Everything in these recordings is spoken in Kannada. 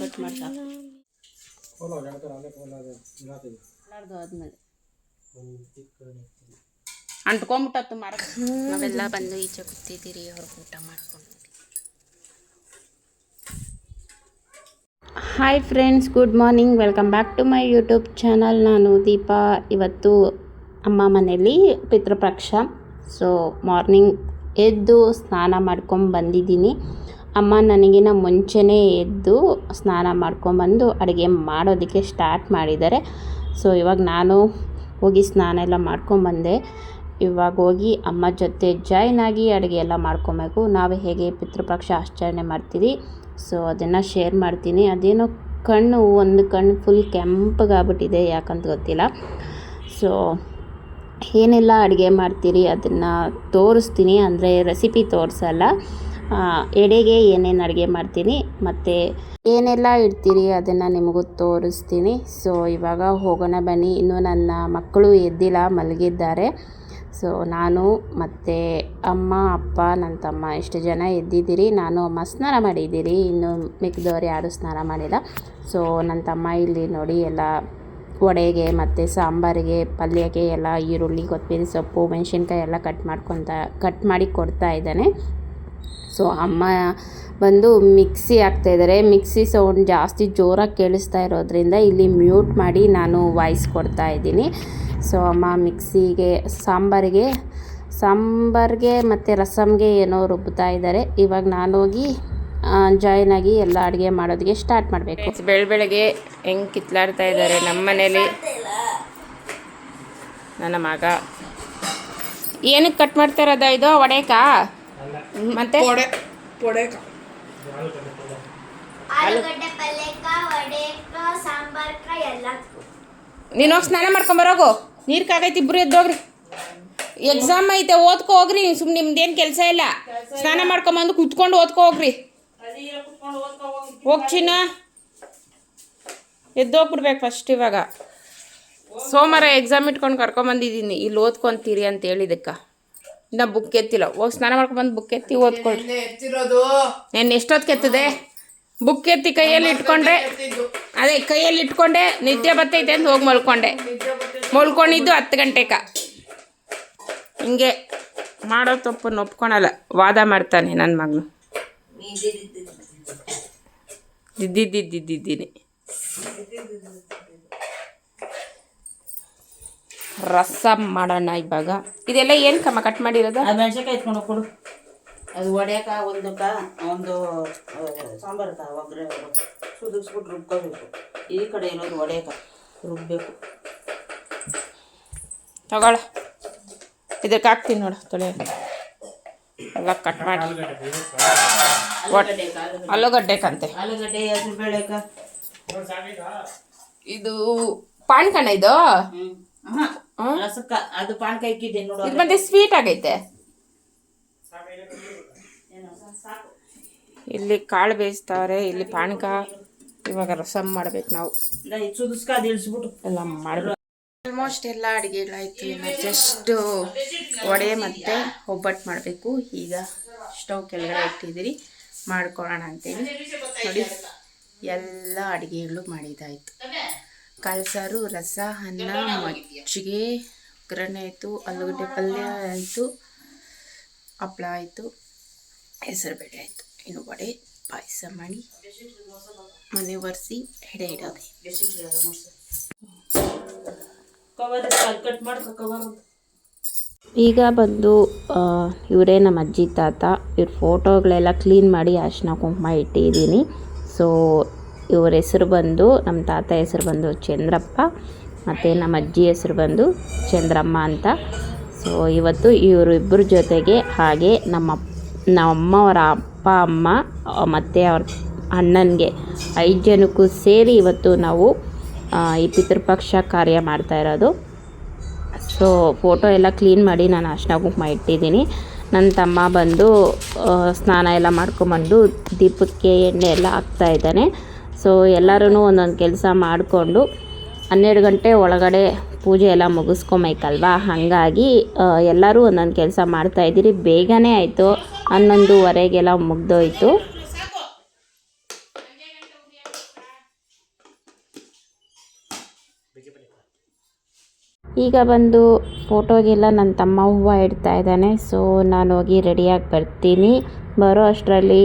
ಕಟ್ ಮಾಡ್ತಾ. ಆದ್ಮೇಲೆ. ಅಂಟ್ಕೊಂಬಿಟ್ಟತ್ತು ಮರ ನಾವೆಲ್ಲ ಬಂದು ಈಚೆ ಕೂತಿದ್ದೀರಿ ಅವ್ರಿಗೆ ಊಟ ಮಾಡ್ಕೊಂಡು. Hi friends good morning welcome back to my YouTube channel ನಾನು ದೀಪಾ. ಇವತ್ತು ಅಮ್ಮ ಮನೆಯಲ್ಲಿ ಪಿತೃಪಕ್ಷ ಸೊ ಮಾರ್ನಿಂಗ್ ಎದ್ದು ಸ್ನಾನ ಮಾಡ್ಕೊಂಡು ಬಂದಿದ್ದೀನಿ. ಅಮ್ಮ ನನಗಿನ ಮುಂಚೆನೇ ಎದ್ದು ಸ್ನಾನ ಮಾಡ್ಕೊಂಬಂದು ಅಡುಗೆ ಮಾಡೋದಕ್ಕೆ ಸ್ಟಾರ್ಟ್ ಮಾಡಿದ್ದಾರೆ. ಸೊ, ಇವಾಗ ನಾನು ಹೋಗಿ ಸ್ನಾನ ಎಲ್ಲ ಮಾಡ್ಕೊಂಬಂದೆ. ಇವಾಗ ಹೋಗಿ ಅಮ್ಮ ಜೊತೆ ಜಾಯ್ನ್ ಆಗಿ ಅಡುಗೆ ಎಲ್ಲ ಮಾಡ್ಕೊಬೇಕು. ನಾವು ಹೇಗೆ ಪಿತೃಪಕ್ಷ ಆಚರಣೆ ಮಾಡ್ತೀವಿ, ಸೊ, ಅದನ್ನು ಶೇರ್ ಮಾಡ್ತೀನಿ. ಅದೇನೋ ಕಣ್ಣು, ಒಂದು ಕಣ್ಣು ಫುಲ್ ಕೆಂಪಗಾಗ್ಬಿಟ್ಟಿದೆ ಯಾಕಂತ ಗೊತ್ತಿಲ್ಲ. ಸೊ, ಏನೆಲ್ಲ ಅಡುಗೆ ಮಾಡ್ತೀರಿ ಅದನ್ನು ತೋರಿಸ್ತೀನಿ. ಅಂದರೆ ರೆಸಿಪಿ ತೋರಿಸಲ್ಲ. ಎಡೆಗೆ ಏನೇನು ಅಡುಗೆ ಮಾಡ್ತೀನಿ, ಮತ್ತು ಏನೆಲ್ಲ ಇಡ್ತೀರಿ ಅದನ್ನು ನಿಮಗೂ ತೋರಿಸ್ತೀನಿ. ಸೊ ಇವಾಗ ಹೋಗೋಣ ಬನ್ನಿ. ಇನ್ನೂ ನನ್ನ ಮಕ್ಕಳು ಎದ್ದಿಲ್ಲ, ಮಲಗಿದ್ದಾರೆ. ಸೊ ನಾನು ಮತ್ತು ಅಮ್ಮ, ಅಪ್ಪ ನನ್ನ ತಮ್ಮ ಎಷ್ಟು ಜನ ಎದ್ದಿದ್ದೀರಿ. ನಾನು ಅಮ್ಮ ಸ್ನಾನ ಮಾಡಿದ್ದೀರಿ. ಇನ್ನು ಮಿಕ್ಕಿದವ್ರು ಯಾರೂ ಸ್ನಾನ ಮಾಡಿಲ್ಲ. ಸೊ ನನ್ನ ತಮ್ಮ ಇಲ್ಲಿ ನೋಡಿ ಎಲ್ಲ ವಡೆಗೆ ಮತ್ತು ಸಾಂಬಾರಿಗೆ ಪಲ್ಯಕ್ಕೆ ಎಲ್ಲ ಈರುಳ್ಳಿ ಕೊತ್ತಂಬರಿ ಸೊಪ್ಪು, ಮೆಣಸಿನ್ಕಾಯಿ ಎಲ್ಲ ಕಟ್ ಮಾಡ್ಕೊತ ಕಟ್ ಮಾಡಿ ಕೊಡ್ತಾ ಇದ್ದಾನೆ. ಸೊ ಅಮ್ಮ ಬಂದು ಮಿಕ್ಸಿ ಹಾಕ್ತಾಯಿದ್ದಾರೆ ಮಿಕ್ಸಿ ಸೌಂಡ್ ಜಾಸ್ತಿ ಜೋರಾಗಿ ಕೇಳಿಸ್ತಾ ಇರೋದ್ರಿಂದ ಇಲ್ಲಿ ಮ್ಯೂಟ್ ಮಾಡಿ ನಾನು ವಾಯ್ಸ್ ಕೊಡ್ತಾ ಇದ್ದೀನಿ. ಸೊ ಅಮ್ಮ ಮಿಕ್ಸಿಗೆ, ಸಾಂಬಾರಿಗೆ ಸಾಂಬಾರಿಗೆ ಮತ್ತು ರಸಮ್ಗೆ ಏನೋ ರುಬ್ಬುತ್ತಾ ಇದ್ದಾರೆ. ಇವಾಗ ನಾನು ಹೋಗಿ ಜಾಯ್ನ್ ಆಗಿ ಎಲ್ಲ ಅಡುಗೆ ಮಾಡೋದಕ್ಕೆ ಸ್ಟಾರ್ಟ್ ಮಾಡಬೇಕು. ಬೆಳ ಬೆಳಗ್ಗೆ ಹೆಂಗೆ ಕಿತ್ಲಾಡ್ತಾ ಇದ್ದಾರೆ ನಮ್ಮ ಮನೇಲಿ? ನನ್ನ ಮಗ. ಏನಕ್ಕೆ ಕಟ್ ಮಾಡ್ತಾ ಇರೋದ ಇದು? ಒಡೆಕಾ ಮತ್ತೆ? ಆಲೂಗಡ್ಡೆ ಪಲ್ಯಕ್ಕ ವಡೆಕ ಸಾಂಬಾರ್ಕ ಎಲ್ಲದಕ್ಕೂ. ನೀನು ಹೋಗಿ ಸ್ನಾನ ಮಾಡ್ಕೊಂಬರೋಗು ನೀರು ಕಾಗೈತಿ ಇಬ್ರು ಎದ್ದೋಗ್ರಿ. ಎಕ್ಸಾಮ್ ಐತೆ ಓದ್ಕೊ ಹೋಗ್ರಿ. ಸುಮ್ಮನೆ ನಿಮ್ದೇನು ಕೆಲಸ ಇಲ್ಲ. ಸ್ನಾನ ಮಾಡ್ಕೊಂಬಂದು ಕುತ್ಕೊಂಡು ಓದ್ಕೊ ಹೋಗ್ರಿ. ಹೋಗ್ ಚಿನ್ನ. ಎದ್ದೋಗ್ಬಿಡ್ಬೇಕು ಫಸ್ಟ್ ಇವಾಗ. ಸೋಮವಾರ ಎಕ್ಸಾಮ್ ಇಟ್ಕೊಂಡು ಕರ್ಕೊಂಬಂದಿದ್ದೀನಿ ಇಲ್ಲಿ ಓದ್ಕೊಂತೀರಿ ಅಂತ ಹೇಳಿದಕ್ಕ ಇನ್ನ ಬುಕ್ ಎತ್ತಿಲ್ಲ. ಹೋಗಿ ಸ್ನಾನ ಮಾಡ್ಕೊಂಬಂದು ಬುಕ್ ಎತ್ತಿ ಓದ್ಕೊಳ್ರಿ. ನೆನ್ನೆ ಎಷ್ಟೊತ್ತಿಗೆ ಎತ್ತದೆ ಬುಕ್ ಎತ್ತಿ ಕೈಯಲ್ಲಿ ಇಟ್ಕೊಂಡ್ರೆ ಅದೇ ಕೈಯಲ್ಲಿ ಇಟ್ಕೊಂಡೆ ನಿದ್ದೆ ಬತ್ತೈತೆ ಅಂತ ಹೋಗಿ ಮಲ್ಕೊಂಡೆ. ಮಲ್ಕೊಂಡಿದ್ದು ಹತ್ತು ಗಂಟೆಕ. ಹಿಂಗೆ ಮಾಡೋ ತಪ್ಪನ್ನು ಒಪ್ಕೊಳಲ್ಲ. ವಾದ ಮಾಡ್ತಾನೆ ನನ್ನ ಮಗನು. ದಿದ್ದಿದ್ದಿದ್ದಿದ್ದೀನಿ ರಸಮ್ ಮಾಡೋಣ ಇವಾಗ. ಇದೆಲ್ಲ ಏನು ಕಮ್ಮ ಕಟ್ ಮಾಡಿರೋದು? ಅದು ಮೆಣಸಿನ್ಕಾಯಿ ಎತ್ಕೊಂಡು ಕೊಡು. ಅದು ಒಡೆಯಕ ಒಂದಕ್ಕ ಒಂದು ಸಾಂಬಾರು ಒಗ್ಗರೆ ಸುದಿಸ್ಬಿಟ್ಟು ರುಬ್ಕೋಬೇಕು. ಈ ಕಡೆ ಇರೋದು ಒಡೆಯಕ ರುಬ್ಬೇಕು. ತಗೊಳ. ಇದಕ್ಕೆ ಹಾಕ್ತೀನಿ ನೋಡು ತೊಳೆ. ಎಲ್ಲ ಕಟ್ ಮಾಡಿ. ಆಲೂಗಡ್ಡೆ ಆಲೂಗಡ್ಡೆ ಹೆಸರು ಬೇಳೆಕ. ಇದು ಪಾನ್ಕಣ್ಣ ಇದು? ರಸಕ್ಕ ಅದು ಪಾನಕ ಇಕ್ಕಿದ್ದೆ ನೋಡು ಇದು ಮತ್ತೆ ಸ್ವೀಟ್ ಆಗೈತೆ. ಸಾಕು ಇಲ್ಲಿ ಕಾಳು ಬೇಯಿಸ್ತಾವ್ರೆ ಇಲ್ಲಿ ಪಾನಕ ಇವಾಗ ರಸಮ್ ಮಾಡ್ಬೇಕು ನಾವು. ಇಲ್ಲ ಇದು ಸುದಿಸ್ಕ ಅದು ಇಳಿಸ್ಬಿಟ್ಟು. ಎಲ್ಲ ಮಾಡ್ಬೇಕು. ಆಲ್ಮೋಸ್ಟ್ ಎಲ್ಲ ಅಡುಗೆಗಳಾಯ್ತು ಇನ್ನು. ಜಸ್ಟ್ ವಡೆ ಮತ್ತೆ ಒಬ್ಬಟ್ಟು ಮಾಡಬೇಕು. ಈಗ ಸ್ಟವ್ ಕೆಳಗಡೆ ಇಟ್ಟಿದ್ದೀರಿ. ಮಾಡ್ಕೊಳ್ಳೋಣ ಅಂತೇಳಿ. ನೋಡಿ ಎಲ್ಲ ಅಡುಗೆಗಳು ಮಾಡಿದ್ದಾಯಿತು. ಕಾಳು ಸಾರು ರಸ ಅನ್ನ ಮಜ್ಜಿಗೆ ಒಗ್ಗರಣೆ ಆಯಿತು ಆಲೂಗಡ್ಡೆ ಪಲ್ಯ ಆಯಿತು ಹಪ್ಪಳ ಆಯಿತು ಹೆಸರುಬೇಳೆ ಆಯಿತು. ಇನ್ನು ವಡೆ ಪಾಯಸ ಮಾಡಿ ಮನೆ ಒರೆಸಿ ಎಡೆ ಇಡೋದೆ. ಕಟ್ ಮಾಡ್ಕೊ ಕವರ್ ಈಗ ಬಂದು ಇವರೇ ನಮ್ಮ ಅಜ್ಜಿ ತಾತ. ಇವ್ರ ಫೋಟೋಗಳೆಲ್ಲ ಕ್ಲೀನ್ ಮಾಡಿ ಅರ್ಶಿನ ಕುಂಕುಮ ಇಟ್ಟಿದ್ದೀನಿ. ಸೊ ಇವ್ರ ಹೆಸರು ಬಂದು ನಮ್ಮ ತಾತ ಹೆಸರು ಬಂದು ಚಂದ್ರಪ್ಪ, ಮತ್ತು ನಮ್ಮ ಅಜ್ಜಿ ಹೆಸರು ಬಂದು ಚಂದ್ರಮ್ಮ ಅಂತ. ಸೊ ಇವತ್ತು ಇವರಿಬ್ಬರ ಜೊತೆಗೆ ಹಾಗೆ ನಮ್ಮ ಅಪ್- ನಮ್ಮವರ ಅಪ್ಪ, ಅಮ್ಮ, ಮತ್ತು ಅವ್ರ ಅಣ್ಣನಿಗೆ ಐದು ಜನಕ್ಕೂ ಸೇರಿ ಇವತ್ತು ನಾವು ಈ ಪಿತೃಪಕ್ಷ ಕಾರ್ಯ ಮಾಡ್ತಾ ಇರೋದು. ಸೊ ಫೋಟೋ ಎಲ್ಲ ಕ್ಲೀನ್ ಮಾಡಿ ನಾನು ಅರ್ಶಿನ ಕುಂಕುಮ ಇಟ್ಟಿದ್ದೀನಿ. ನನ್ನ ತಮ್ಮ ಬಂದು ಸ್ನಾನ ಎಲ್ಲ ಮಾಡ್ಕೊಂಬಂದು ದೀಪಕ್ಕೆ ಎಣ್ಣೆ ಎಲ್ಲ ಹಾಕ್ತಾ ಇದ್ದಾನೆ. ಸೊ ಎಲ್ಲರೂ ಒಂದೊಂದು ಕೆಲಸ ಮಾಡಿಕೊಂಡು ಹನ್ನೆರಡು ಗಂಟೆ ಒಳಗಡೆ ಪೂಜೆ ಎಲ್ಲ ಮುಗಿಸ್ಕೊಬೇಕಲ್ವಾ? ಹಾಗಾಗಿ ಎಲ್ಲರೂ ಒಂದೊಂದು ಕೆಲಸ ಮಾಡ್ತಾಯಿದ್ದೀರಿ ಬೇಗನೆ ಆಯಿತು. ಹನ್ನೊಂದುವರೆಗೆಲ್ಲ ಮುಗ್ದೋಯ್ತು. ಈಗ ಬಂದು ಫೋಟೋಗೆಲ್ಲ ನನ್ನ ತಮ್ಮ ಹೂವು ಇಡ್ತಾ ಇದ್ದಾನೆ. ಸೊ ನಾನು ಹೋಗಿ ರೆಡಿಯಾಗಿ ಬರ್ತೀನಿ. ಬರೋ ಅಷ್ಟರಲ್ಲಿ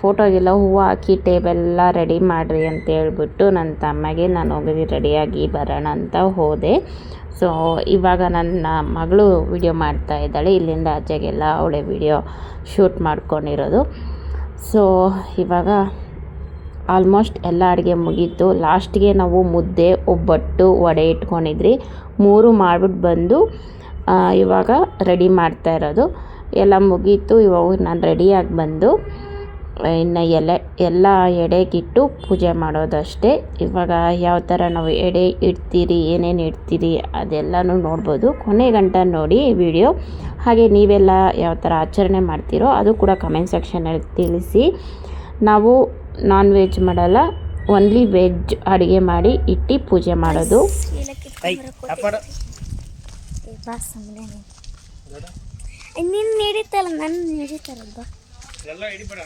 ಫೋಟೋಗೆಲ್ಲ ಹೂವು ಹಾಕಿ ಟೇಬೆಲ್ಲ ರೆಡಿ ಮಾಡಿರಿ ಅಂತ ಹೇಳ್ಬಿಟ್ಟು ನನ್ನ ತಮ್ಮಗೆ ನಾನು ಹೋಗಿ ರೆಡಿಯಾಗಿ ಬರೋಣ ಅಂತ ಹೋದೆ. ಸೊ ಇವಾಗ ನನ್ನ ಮಗಳು ವಿಡಿಯೋ ಮಾಡ್ತಾ ಇದ್ದಾಳೆ. ಇಲ್ಲಿಂದ ಆಚೆಗೆಲ್ಲ ಅವಳೆ ವಿಡಿಯೋ ಶೂಟ್ ಮಾಡ್ಕೊಂಡಿರೋದು. ಸೊ ಇವಾಗ ಆಲ್ಮೋಸ್ಟ್ ಎಲ್ಲ ಅಡುಗೆ ಮುಗೀತು. ಲಾಸ್ಟ್ಗೆ ನಾವು ಮುದ್ದೆ, ಒಬ್ಬಟ್ಟು, ವಡೆ ಇಟ್ಕೊಂಡಿದ್ರಿ. ಮೂರು ಮಾಡ್ಬಿಟ್ಟು ಬಂದು ಇವಾಗ ರೆಡಿ ಮಾಡ್ತಾ ಇರೋದು. ಎಲ್ಲ ಮುಗೀತು. ಇವಾಗ ನಾನು ರೆಡಿಯಾಗಿ ಬಂದು ಇನ್ನು ಎಲೆ ಎಲ್ಲ ಎಡೆಗಿಟ್ಟು ಪೂಜೆ ಮಾಡೋದಷ್ಟೇ. ಇವಾಗ ಯಾವ ಥರ ನಾವು ಎಡೆ ಇಡ್ತೀರಿ ಏನೇನು ಇಡ್ತೀರಿ ಅದೆಲ್ಲನೂ ನೋಡ್ಬೋದು. ಕೊನೆ ಗಂಟ ನೋಡಿ ವಿಡಿಯೋ. ಹಾಗೆ ನೀವೆಲ್ಲ ಯಾವ ಥರ ಆಚರಣೆ ಮಾಡ್ತೀರೋ ಅದು ಕೂಡ ಕಮೆಂಟ್ ಸೆಕ್ಷನಲ್ಲಿ ತಿಳಿಸಿ. ನಾವು ನಾನ್ ವೆಜ್ ಮಾಡಲ್ಲ ಓನ್ಲಿ ವೆಜ್ ಅಡುಗೆ ಮಾಡಿ ಇಟ್ಟು ಪೂಜೆ ಮಾಡೋದು. ಬಾ ಸುಮ್ಮನೆ ನಿನ್ನ ನಡೀತಲ್ಲ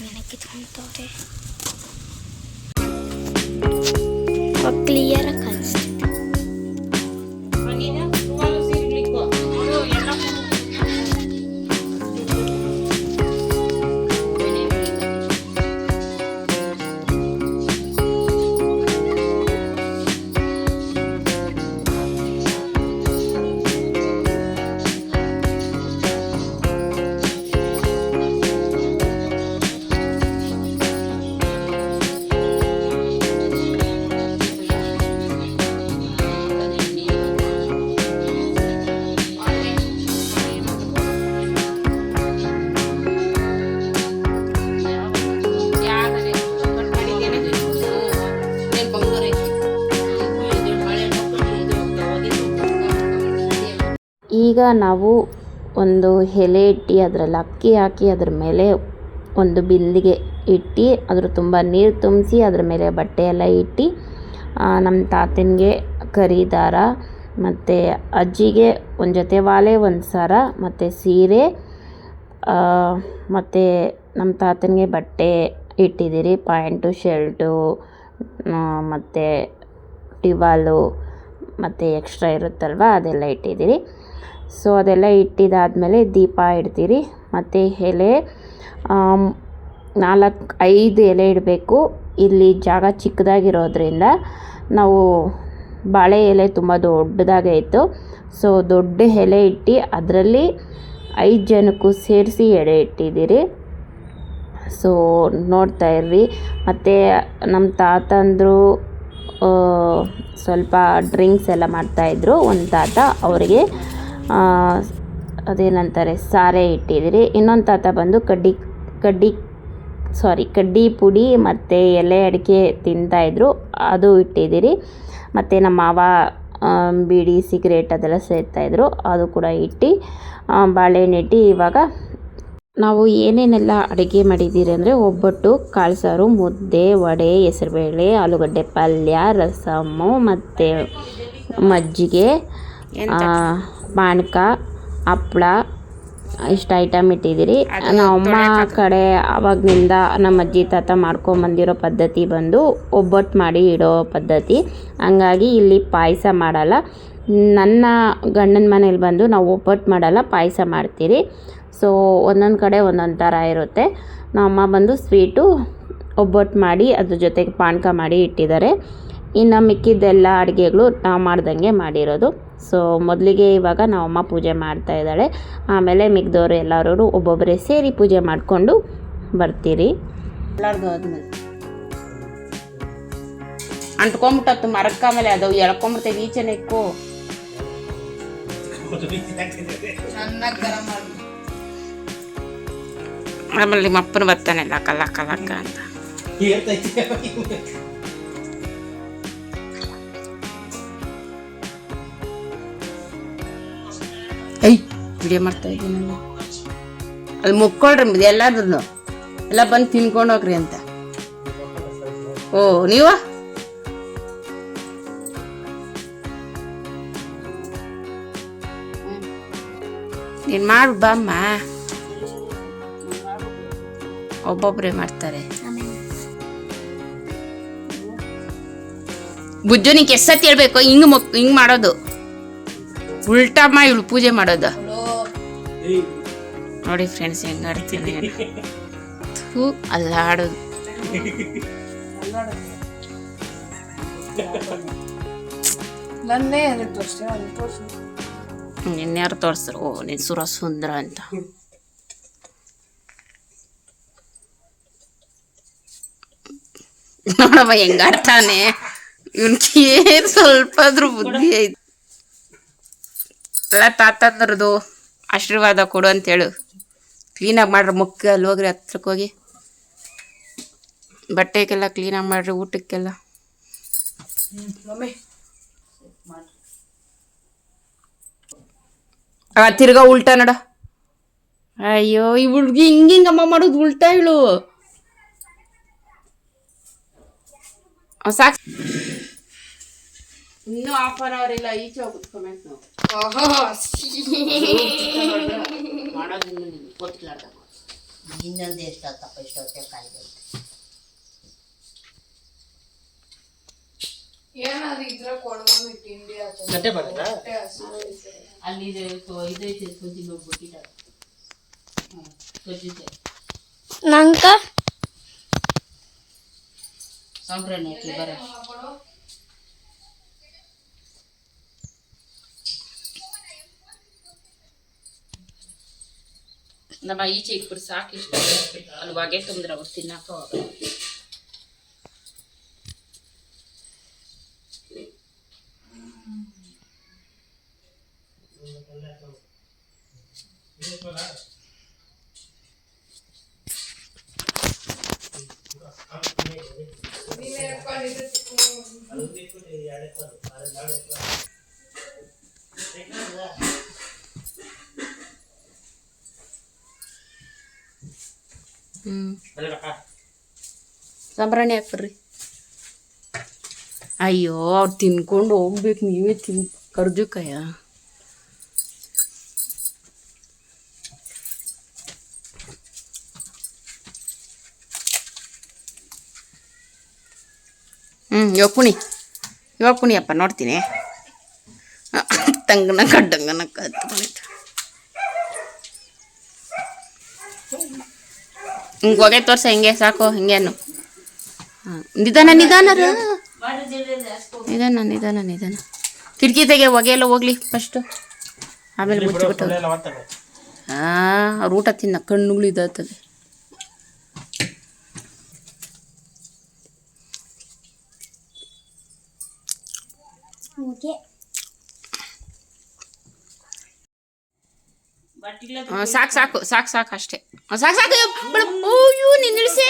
ನನ್ನ ನಡೀತಾರಲ್ಲ ಕ್ಲಿಯರ್ ಕಾಣಿಸ್ತು ಈಗ ನಾವು ಒಂದು ಎಲೆ ಇಟ್ಟು ಅದರಲ್ಲಿ ಅಕ್ಕಿ ಹಾಕಿ ಅದ್ರ ಮೇಲೆ ಒಂದು ಬಿಂದಿಗೆ ಇಟ್ಟು ಅದ್ರ ತುಂಬ ನೀರು ತುಂಬಿಸಿ ಅದ್ರ ಮೇಲೆ ಬಟ್ಟೆ ಎಲ್ಲ ಇಟ್ಟು ನಮ್ಮ ತಾತನಿಗೆ ಕರೀದಾರ, ಮತ್ತು ಅಜ್ಜಿಗೆ ಒಂದು ಜೊತೆ ವಾಲೆ, ಒಂದು ಸರ, ಮತ್ತು ಸೀರೆ ಮತ್ತು ನಮ್ಮ ತಾತನಿಗೆ ಬಟ್ಟೆ ಇಟ್ಟಿದ್ದೀರಿ, ಪ್ಯಾಂಟು, ಶರ್ಟು ಮತ್ತು ಟಿವಾಲು, ಮತ್ತು ಎಕ್ಸ್ಟ್ರಾ ಇರುತ್ತಲ್ವ ಅದೆಲ್ಲ ಇಟ್ಟಿದ್ದೀರಿ. ಸೊ, ಅದೆಲ್ಲ ಇಟ್ಟಿದ್ದಾದಮೇಲೆ ದೀಪ ಇಡ್ತೀರಿ. ಮತ್ತು ಎಲೆ ನಾಲ್ಕು, ಐದು ಎಲೆ ಇಡಬೇಕು. ಇಲ್ಲಿ ಜಾಗ ಚಿಕ್ಕದಾಗಿರೋದ್ರಿಂದ ನಾವು ಬಾಳೆ ಎಲೆ ತುಂಬ ದೊಡ್ಡದಾಗೈತು ಸೊ, ದೊಡ್ಡ ಎಲೆ ಇಟ್ಟು ಅದರಲ್ಲಿ ಐದು ಜನಕ್ಕೂ ಸೇರಿಸಿ ಎಡೆ ಇಟ್ಟಿದ್ದೀರಿ. ಸೊ, ನೋಡ್ತಾ ಇರ್ರಿ. ಮತ್ತು ನಮ್ಮ ತಾತಂದರು ಸ್ವಲ್ಪ ಡ್ರಿಂಕ್ಸ್ ಎಲ್ಲ ಮಾಡ್ತಾಯಿದ್ರು ಒಂದು ತಾತ ಅವರಿಗೆ ಅದೇನಂತಾರೆ, ಸಾರೆ ಇಟ್ಟಿದ್ದೀರಿ. ಇನ್ನೊಂದು ತಾತ ಬಂದು ಕಡ್ಡಿ ಕಡ್ಡಿ ಸಾರಿ ಕಡ್ಡಿ ಪುಡಿ ಮತ್ತು ಎಲೆ ಅಡಿಕೆ ತಿಂತಾಯಿದ್ರು ಅದು ಇಟ್ಟಿದ್ದೀರಿ. ಮತ್ತು ನಮ್ಮ ಮಾವ ಬೀಡಿ, ಸಿಗರೇಟ್ ಅದೆಲ್ಲ ಸೇರ್ತಾಯಿದ್ರು ಅದು ಕೂಡ ಇಟ್ಟು ಬಾಳೆಹಣ್ಣು ಇಟ್ಟು ಇವಾಗ ನಾವು ಏನೇನೆಲ್ಲ ಅಡುಗೆ ಮಾಡಿದ್ದೀರಿ ಅಂದರೆ ಒಬ್ಬಟ್ಟು ಕಾಳು ಸಾರು ಮುದ್ದೆ, ವಡೆ, ಹೆಸರುಬೇಳೆ, ಆಲೂಗಡ್ಡೆ, ಪಲ್ಯ, ರಸಮ್ಮು ಮತ್ತು ಮಜ್ಜಿಗೆ ಪಾನಕ ಹಪ್ಳ ಇಷ್ಟು ಐಟಮ್ ಇಟ್ಟಿದ್ದೀರಿ. ನಮ್ಮ ಕಡೆ ಆವಾಗಿನಿಂದ ನಮ್ಮ ಅಜ್ಜಿ ತಾತ ಮಾಡ್ಕೊಂಬಂದಿರೋ ಪದ್ಧತಿ ಬಂದು ಒಬ್ಬಟ್ಟು ಮಾಡಿ ಇಡೋ ಪದ್ಧತಿ. ಹಂಗಾಗಿ ಇಲ್ಲಿ ಪಾಯಸ ಮಾಡಲ್ಲ. ನನ್ನ ಗಂಡನ ಮನೇಲಿ ಬಂದು ನಾವು ಒಬ್ಬಟ್ಟು ಮಾಡಲ್ಲ ಪಾಯಸ ಮಾಡ್ತೀರಿ. ಸೊ ಒಂದೊಂದು ಕಡೆ ಒಂದೊಂದು ಥರ ಇರುತ್ತೆ. ನಮ್ಮ ಅಮ್ಮ ಬಂದು ಸ್ವೀಟು ಒಬ್ಬಟ್ಟು ಮಾಡಿ ಅದ್ರ ಜೊತೆಗೆ ಪಾನಕ ಮಾಡಿ ಇಟ್ಟಿದ್ದಾರೆ. ಇನ್ನು ಮಿಕ್ಕಿದ್ದೆಲ್ಲ ಅಡುಗೆಗಳು ನಾವು ಮಾಡ್ದಂಗೆ ಮಾಡಿರೋದು. ಸೊ ಮೊದಲಿಗೆ ಇವಾಗ ನಾವು ಅಮ್ಮ ಪೂಜೆ ಮಾಡ್ತಾ ಇದ್ದಾಳೆ. ಆಮೇಲೆ ಮಿಗ್ದವರು ಎಲ್ಲರೂ ಒಬ್ಬೊಬ್ಬರೇ ಸೇರಿ ಪೂಜೆ ಮಾಡಿಕೊಂಡು ಬರ್ತೀರಿ. ಅಂಟ್ಕೊಂಬಿಟ್ಟು ಅಂಟ್ಕೊಂಬಿಟ್ಟತ್ತು ಮರಕ್ಕ ಆಮೇಲೆ ಅದು ಎಳ್ಕೊಂಬಿಡ್ತೇವೆ ಗರಂ ಮಾಡಿ. ಆಮೇಲೆ ನಿಮ್ಮ ಅಪ್ಪನ ಬರ್ತಾನೆ ಲಕ್ಕ ಲಕ್ಕ ಲಕ್ಕ ಅಂತ. ವಿಡಿಯೋ ಮಾಡ್ತಾ ಇದ್ದೀನಿ. ಅಲ್ಲಿ ಮುಕ್ಕೊಳ್ರಿ ಎಲ್ಲಾದ್ರೂ ಎಲ್ಲ ಬಂದು ತಿನ್ಕೊಂಡು ಹೋಗ್ರಿ ಅಂತ. ಓ, ನೀವ? ನೀನು ಮಾಡು ಬಾಮ್ಮ ಒಬ್ಬೊಬ್ಬರೇ ಮಾಡ್ತಾರೆ. ಆಮೇಲೆ ಬುಜ್ಜು ನೀ ಎಷ್ಟತ್ ಹೇಳ್ಬೇಕು, ಹಿಂಗ್ ಹಿಂಗ್ ಮಾಡೋದು. ಉಲ್ಟಮ್ಮ ಇವಳು ಪೂಜೆ ಮಾಡೋದು. ನೋಡಿ ಫ್ರೆಂಡ್ಸ್ ಹೆಂಗ್ ಆಡ್ತೀನಿ ಥೂ ಅಲ್ಲ ಆಡೋದು ನನ್ನೇ ನಿನ್ಯಾರು ತೋರಿಸ್ರು? ಓ ನೀನ್ ಸುರ ಸುಂದರ ಅಂತ. ನೋಡಮ್ಮ ಹೆಂಗಾಡ್ತಾನೆ ಇವನ್ಗೆ ಏನ್ ಸ್ವಲ್ಪ ಆದ್ರೂ ಬುದ್ಧಿ ಐತೆ. ಎಲ್ಲ ತಾತಂದ್ರದು. ಆಶೀರ್ವಾದ ಕೊಡು ಅಂತ ಹೇಳು ಕ್ಲೀನಾಗಿ ಮಾಡ್ರಿ ಮುಕ್ಕ, ಅಲ್ಲಿ ಹೋಗ್ರಿ ಹತ್ರಕ್ಕೆ ಹೋಗಿ. ಬಟ್ಟೆಗೆಲ್ಲ ಕ್ಲೀನಾಗಿ ಮಾಡ್ರಿ, ಊಟಕ್ಕೆಲ್ಲ. ತಿರ್ಗಾ ಉಲ್ಟಾ ನಡ. ಅಯ್ಯೋ, ಈ ಹುಡ್ಗಿ ಹಿಂಗಿಂಗಮ್ಮ ಮಾಡೋದು ಉಲ್ಟಾ ಹೇಳು. ಸಾಕ್. ಇನ್ನೂ ಹಾಫ್ ಅನ್ ಅವರ್ ಇಲ್ಲ, ಈಚೆ ಹೋಗುತ್ತೆ ಕಮೆಂಟ್ ಮಾಡೋದು ಗೊತ್ತಿಲ್ಲ. ಇನ್ನೊಂದು ಎಷ್ಟಾತಪ್ಪ ಇಷ್ಟೊತ್ತೆ ಕಾಯ್ದೆ ಅಲ್ಲಿ ಇದೈತೆ ಸೊಜ್ಜಿ ಹೋಗ್ಬಿಟ್ಟಿದ್ದಾರೆ ಸೊಜ್ಜಿದೆ ನಂಕ ಸಂಬ್ರಾಣಿ ಹಾಕಿ ಬರ. ನಮ್ಮ ಈಚೆ ಇಬ್ಬರು ಅಲ್ಲಿ ಒಗೆ ತುಂಬಿದ್ರೆ ಅವ್ರು ತಿನ್ನಕ್ಕ ಹೋಗಲ್ಲ ಸಂಬ್ರಾಣಿ ಹಾಕ್ರಿ ಅಯ್ಯೋ, ಅವ್ರು ತಿನ್ಕೊಂಡು ಹೋಗ್ಬೇಕು, ನೀವೇ ತಿನ್ ಕರ್ಜುಕಯ್ಯ ಹ್ಮ್, ಇವಾಗ ಕುಣಿ ನೋಡ್ತೀನಿ. ತಂಗನ ಕಡ್ಡಂಗನ ಕತ್ಕೊಂಡಿತ್ತು ಹಿಂಗೆ ಹೋಗೈತೆ ತೋರ್ಸ, ಹಿಂಗೆ ಸಾಕು ಹಿಂಗೇನು ಹಾಂ ನಿಧಾನ ನಿಧಾನ. ನಿಧಾನ. ನಿಧಾನ ನಿಧಾನ ಕಿಟಕಿ ತೆಗೆ ಹೊಗೆ ಎಲ್ಲ ಹೋಗ್ಲಿ ಫಸ್ಟು ಆಮೇಲೆ ಮುಚ್ಚಿಬಿಟ್ಟು ಹಾಂ ಅವ್ರ ಊಟ ತಿನ್ನ ಕಣ್ಣುಗಳು ಇದಾಗ್ತದೆ ಸಾಕು ಸಾಕು ಸಾಕು ಸಾಕು ಅಷ್ಟೇ. ಸಾಕು ಸಾಕು ನಿಲ್ಸೆ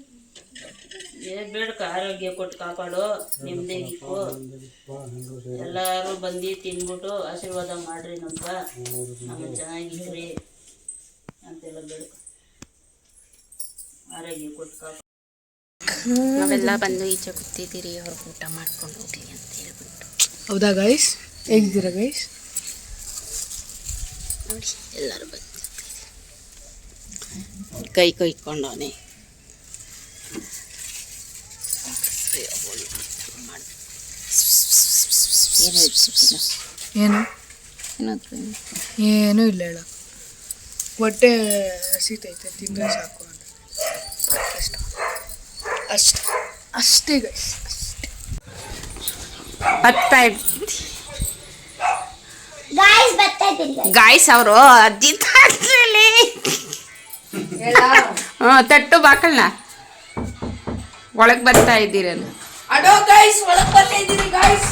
ಬೇಡಕ ಆರೋಗ್ಯ ಕೊಟ್ಟು ಕಾಪಾಡು ನಿಮ್ದೆ ಎಲ್ಲಾರು ಬಂದು ತಿನ್ಬಿಟ್ಟು ಆಶೀರ್ವಾದ ಮಾಡ್ರಿ ನಮ್ಗ. ನಮ್ಮ ಚೆನ್ನಾಗಿರ್ರಿ ಅಂತೆಲ್ಲ ಬೇಡಕ. ಆರೋಗ್ಯ ಕೊಟ್ಟು ಕಾಪಾಡು. ನಾವೆಲ್ಲ ಬಂದು ಈಚೆ ಕೂತಿದ್ದೀರಿ ಅವ್ರಿಗೆ ಊಟ ಮಾಡ್ಕೊಂಡು ಹೋಗ್ಲಿ ಅಂತ ಹೇಳ್ಬಿಟ್ಟು. ಹೌದಾ ಗೈಸ್ ಹೇಗಿದ್ದೀರಾ ಗೈಸ್ ನೋಡಿ ಎಲ್ಲರೂ ಬಂದು ಕೈ ಕೊಯ್ಕೊಂಡವನೆ. ಏನು? ಏನೂ ಇಲ್ಲ ಹೇಳ. ಹೊಟ್ಟೆ ಹಸಿತೈತೆ ತಿಂದ್ರೆ ಸಾಕು ಅಂತ. ಅಷ್ಟ. ಅಷ್ಟೇ. ಅಷ್ಟೇ ಗೈಸ್ ಗಾಯ್ಸ್ ಬರ್ತಾ ಇದ್ದೀರಿ ಗಾಯ್ಸ್ ಅವರು ಅಜ್ಜಿ ಹ್ಞೂ ತಟ್ಟು ಬಾಕಲ್ನ. ಒಳಗೆ ಬರ್ತಾ ಇದ್ದೀರಲ್ಲ ಅಡೋ ಗೈಸ್ ಒಳಗೆ ಬರ್ತಾ ಇದ್ದೀರಿ ಗೈಸ್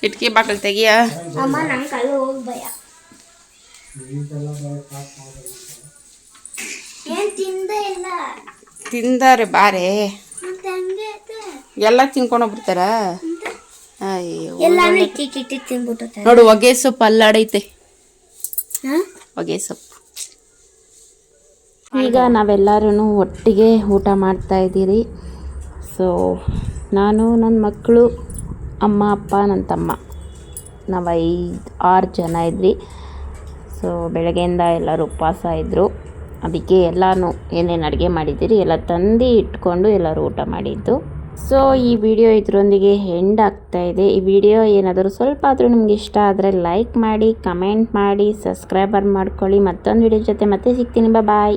ಕಿಟಕಿ ಬಾಕಲ್ ತೆಗಿಯ? ಅಮ್ಮ ನನ್ನ ಅಲ್ಲಿ ಹೋಗಿ ಭಯ. ಏನ್ ತಿಂದೇ ಇಲ್ಲ ತಿಂದಾರೆ ಬಾರೆ. ಎಲ್ಲ ತಿನ್ಕೊಂಡು ಹೋಗ್ಬಿಡ್ತಾರ? ನೋಡು ಹೊಗೆ ಸೊಪ್ಪು ಅಲ್ಲಾಡೈತೆ. ಹಾ? ಹೊಗೆ ಸೊಪ್ಪು. ಈಗ ನಾವೆಲ್ಲರೂ ಒಟ್ಟಿಗೆ ಊಟ ಮಾಡ್ತಾ ಇದ್ದೀರಿ. ಸೊ ನಾನು ನನ್ನ ಮಕ್ಕಳು ಅಮ್ಮ ಅಪ್ಪ ನನ್ನ ತಮ್ಮ. ನಾವು ಐದು ಆರು ಜನ ಇದ್ವಿ. ಸೊ ಬೆಳಗ್ಗೆಯಿಂದ ಎಲ್ಲರೂ ಉಪವಾಸ ಇದ್ದರು ಅದಕ್ಕೆ ಎಲ್ಲನೂ ಏನೇನು ಅಡುಗೆ ಮಾಡಿದ್ದೀರಿ ಎಲ್ಲ ತಂದು ಇಟ್ಕೊಂಡು ಎಲ್ಲರೂ ಊಟ ಮಾಡಿದ್ದು. ಸೊ ಈ ವಿಡಿಯೋ ಇದರೊಂದಿಗೆ ಎಂಡ್ ಆಗ್ತಾ ಇದೆ. ಈ ವಿಡಿಯೋ ಏನಾದರೂ ಸ್ವಲ್ಪ ಆದರೂ ನಿಮ್ಗೆ ಇಷ್ಟ ಆದರೆ ಲೈಕ್ ಮಾಡಿ ಕಮೆಂಟ್ ಮಾಡಿ ಸಬ್ಸ್ಕ್ರೈಬರ್ ಮಾಡ್ಕೊಳ್ಳಿ. ಮತ್ತೊಂದು ವಿಡಿಯೋ ಜೊತೆ ಮತ್ತೆ ಸಿಗ್ತೀನಿ. ಬಾಯ್